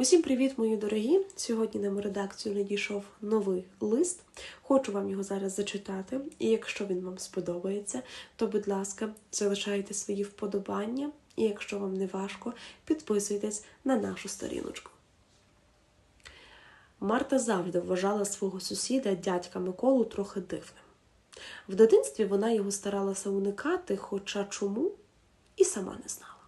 Усім привіт, мої дорогі! Сьогодні нам у редакцію надійшов новий лист. Хочу вам його зараз зачитати. І якщо він вам сподобається, то, будь ласка, залишайте свої вподобання. І якщо вам не важко, підписуйтесь на нашу сторіночку. Марта завжди вважала свого сусіда дядька Миколу трохи дивним. В дитинстві вона його старалася уникати, хоча чому і сама не знала.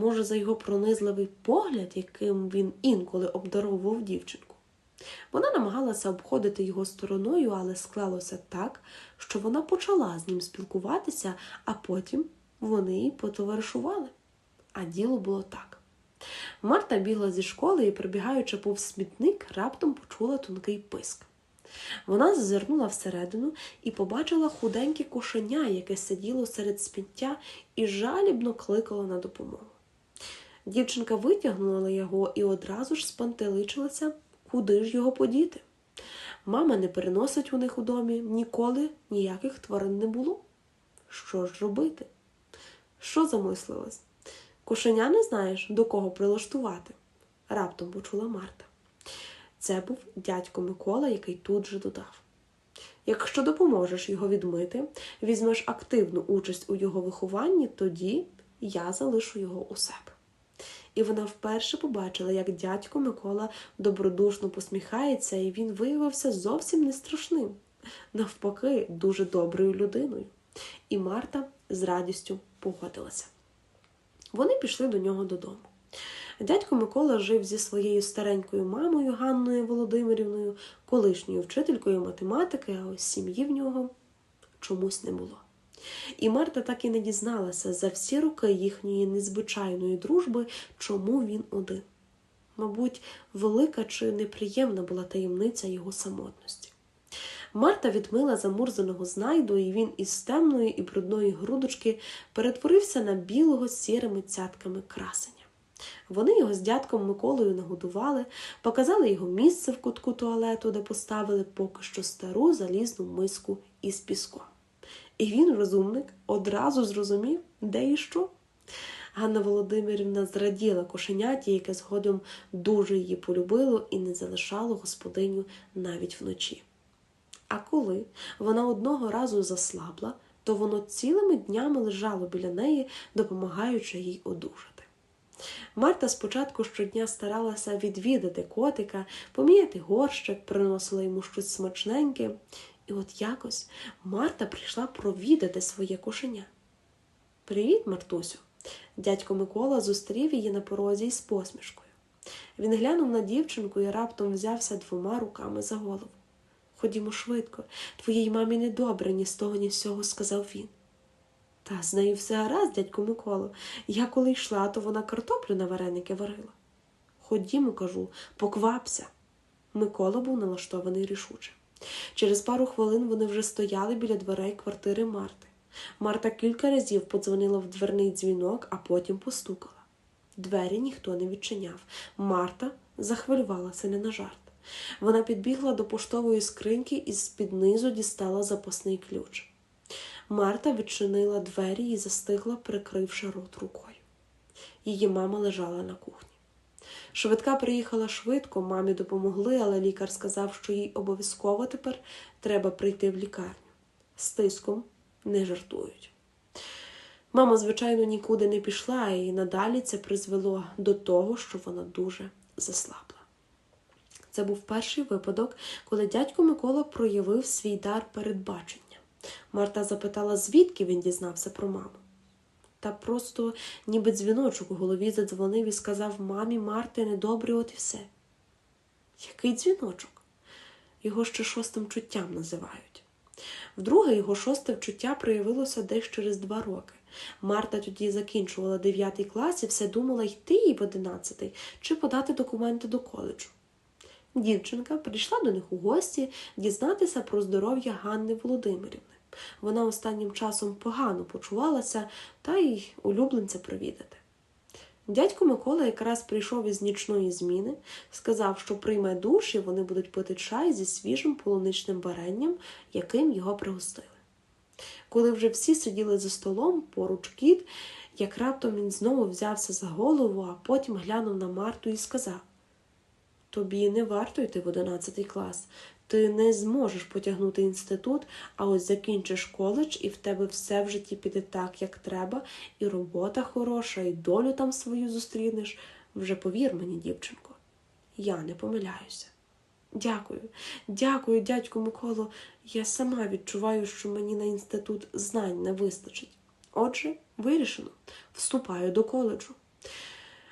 Може, за його пронизливий погляд, яким він інколи обдаровував дівчинку. Вона намагалася обходити його стороною, але склалося так, що вона почала з ним спілкуватися, а потім вони й потоваришували. А діло було так. Марта бігла зі школи і, прибігаючи повз смітник, раптом почула тонкий писк. Вона зазирнула всередину і побачила худеньке кошеня, яке сиділо серед сміття і жалібно кликало на допомогу. Дівчинка витягнула його і одразу ж спантеличилася, куди ж його подіти. Мама не переносить у них у домі ніколи ніяких тварин не було. Що ж робити? Що замислилась? Кошеня не знаєш, до кого прилаштувати? раптом почула Марта. Це був дядько Микола, який тут же додав. Якщо допоможеш його відмити, візьмеш активну участь у його вихованні, тоді я залишу його у себе. І вона вперше побачила, як дядько Микола добродушно посміхається, і він виявився зовсім не страшним, навпаки, дуже доброю людиною. І Марта з радістю погодилася. Вони пішли до нього додому. Дядько Микола жив зі своєю старенькою мамою Ганною Володимирівною, колишньою вчителькою математики, а ось сім'ї в нього чомусь не було. І Марта так і не дізналася за всі роки їхньої незвичайної дружби, чому він один. Мабуть, велика чи неприємна була таємниця його самотності. Марта відмила замурзаного знайду, і він із темної і брудної грудочки перетворився на білого з сірими цятками красення. Вони його з дядком Миколою нагодували, показали його місце в кутку туалету, де поставили поки що стару залізну миску із піском. І він, розумник, одразу зрозумів, де і що. Ганна Володимирівна зраділа кошеняті, яке згодом дуже її полюбило і не залишало господиню навіть вночі. А коли вона одного разу заслабла, то воно цілими днями лежало біля неї, допомагаючи їй одужати. Марта спочатку щодня старалася відвідати котика, поміяти горщик, приносила йому щось смачненьке, і от якось Марта прийшла провідати своє кошеня. Привіт, Мартусю. Дядько Микола зустрів її на порозі із посмішкою. Він глянув на дівчинку і раптом взявся двома руками за голову. Ходімо швидко, твоїй мамі недобре, ні з того, ні з цього, сказав він. Та з нею все гаразд, дядько Миколо. Я коли йшла, то вона картоплю на вареники варила. Ходімо, кажу, поквапся. Микола був налаштований рішуче. Через пару хвилин вони вже стояли біля дверей квартири Марти. Марта кілька разів подзвонила в дверний дзвінок, а потім постукала. Двері ніхто не відчиняв. Марта захвилювалася не на жарт. Вона підбігла до поштової скриньки і з-під низу дістала запасний ключ. Марта відчинила двері і застигла, прикривши рот рукою. Її мама лежала на кухні. Швидка приїхала швидко, мамі допомогли, але лікар сказав, що їй обов'язково тепер треба прийти в лікарню. З тиском не жартують. Мама, звичайно, нікуди не пішла, і надалі це призвело до того, що вона дуже заслабла. Це був перший випадок, коли дядько Микола проявив свій дар передбачення. Марта запитала, звідки він дізнався про маму. Та просто, ніби дзвіночок у голові задзвонив і сказав мамі Марти недобре, от і все. Який дзвіночок? Його ще шостим чуттям називають. Вдруге, його шосте вчуття проявилося десь через два роки. Марта тоді закінчувала дев'ятий клас і все думала йти їй в одинадцятий чи подати документи до коледжу. Дівчинка прийшла до них у гості дізнатися про здоров'я Ганни Володимирівни. Вона останнім часом погано почувалася та й улюбленця провідати. Дядько Микола якраз прийшов із нічної зміни, сказав, що прийме душ і вони будуть пити чай зі свіжим полуничним варенням, яким його пригостили. Коли вже всі сиділи за столом, поруч кіт, як раптом він знову взявся за голову, а потім глянув на Марту і сказав тобі не варто йти в 11 клас. Ти не зможеш потягнути інститут, а ось закінчиш коледж, і в тебе все в житті піде так, як треба, і робота хороша, і долю там свою зустрінеш. Вже повір мені, дівчинко, я не помиляюся. Дякую, дякую, дядьку Миколо. Я сама відчуваю, що мені на інститут знань не вистачить. Отже, вирішено, вступаю до коледжу.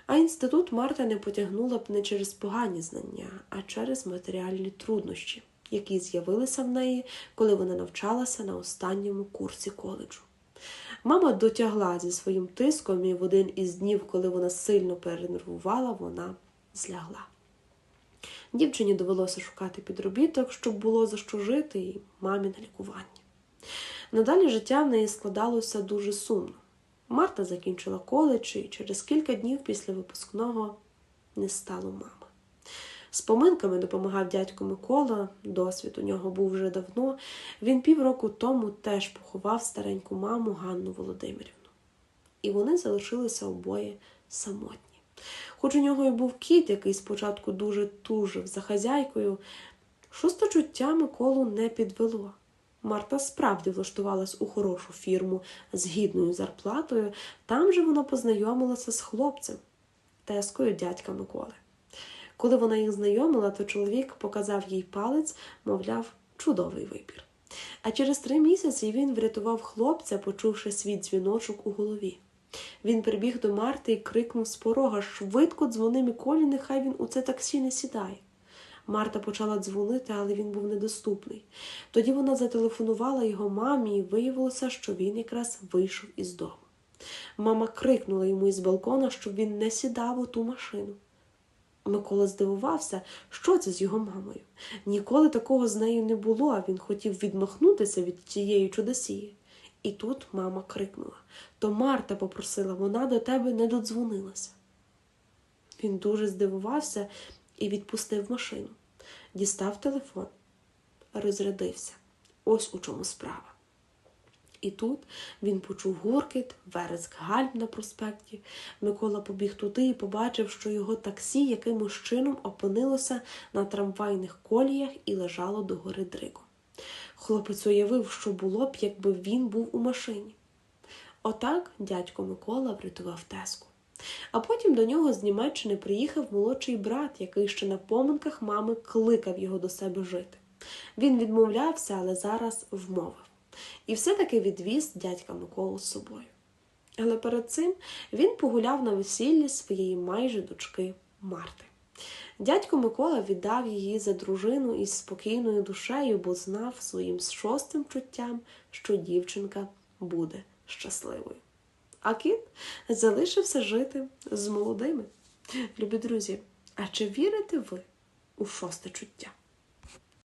А інститут Марта не потягнула б не через погані знання, а через матеріальні труднощі, які з'явилися в неї, коли вона навчалася на останньому курсі коледжу. Мама дотягла зі своїм тиском, і в один із днів, коли вона сильно перенервувала, вона злягла. Дівчині довелося шукати підробіток, щоб було за що жити, і мамі на лікування. Надалі життя в неї складалося дуже сумно. Марта закінчила коледж і через кілька днів після випускного не стало мами. З поминками допомагав дядько Микола, досвід у нього був вже давно. Він півроку тому теж поховав стареньку маму Ганну Володимирівну. І вони залишилися обоє самотні. Хоч у нього і був кіт, який спочатку дуже тужив за хазяйкою, шосточуття Миколу не підвело. Марта справді влаштувалась у хорошу фірму з гідною зарплатою, там же вона познайомилася з хлопцем, тескою дядька Миколи. Коли вона їх знайомила, то чоловік показав їй палець, мовляв, чудовий вибір. А через три місяці він врятував хлопця, почувши свій дзвіночок у голові. Він прибіг до Марти і крикнув з порога швидко дзвони Миколі, нехай він у це таксі не сідає. Марта почала дзвонити, але він був недоступний. Тоді вона зателефонувала його мамі і виявилося, що він якраз вийшов із дому. Мама крикнула йому із балкона, щоб він не сідав у ту машину. Микола здивувався, що це з його мамою. Ніколи такого з нею не було, а він хотів відмахнутися від тієї чудосії. І тут мама крикнула то Марта попросила, вона до тебе не додзвонилася. Він дуже здивувався і відпустив машину. Дістав телефон, розрядився. Ось у чому справа. І тут він почув гуркіт, вереск гальм на проспекті. Микола побіг туди і побачив, що його таксі якимось чином опинилося на трамвайних коліях і лежало догори дригом. Хлопець уявив, що було б, якби він був у машині. Отак дядько Микола врятував теску. А потім до нього з Німеччини приїхав молодший брат, який ще на поминках мами кликав його до себе жити. Він відмовлявся, але зараз вмовив. І все-таки відвіз дядька Миколу з собою. Але перед цим він погуляв на весіллі своєї майже дочки Марти. Дядько Микола віддав її за дружину із спокійною душею, бо знав своїм шостим чуттям, що дівчинка буде щасливою. А кіт залишився жити з молодими. Любі друзі, а чи вірите ви у шосте чуття?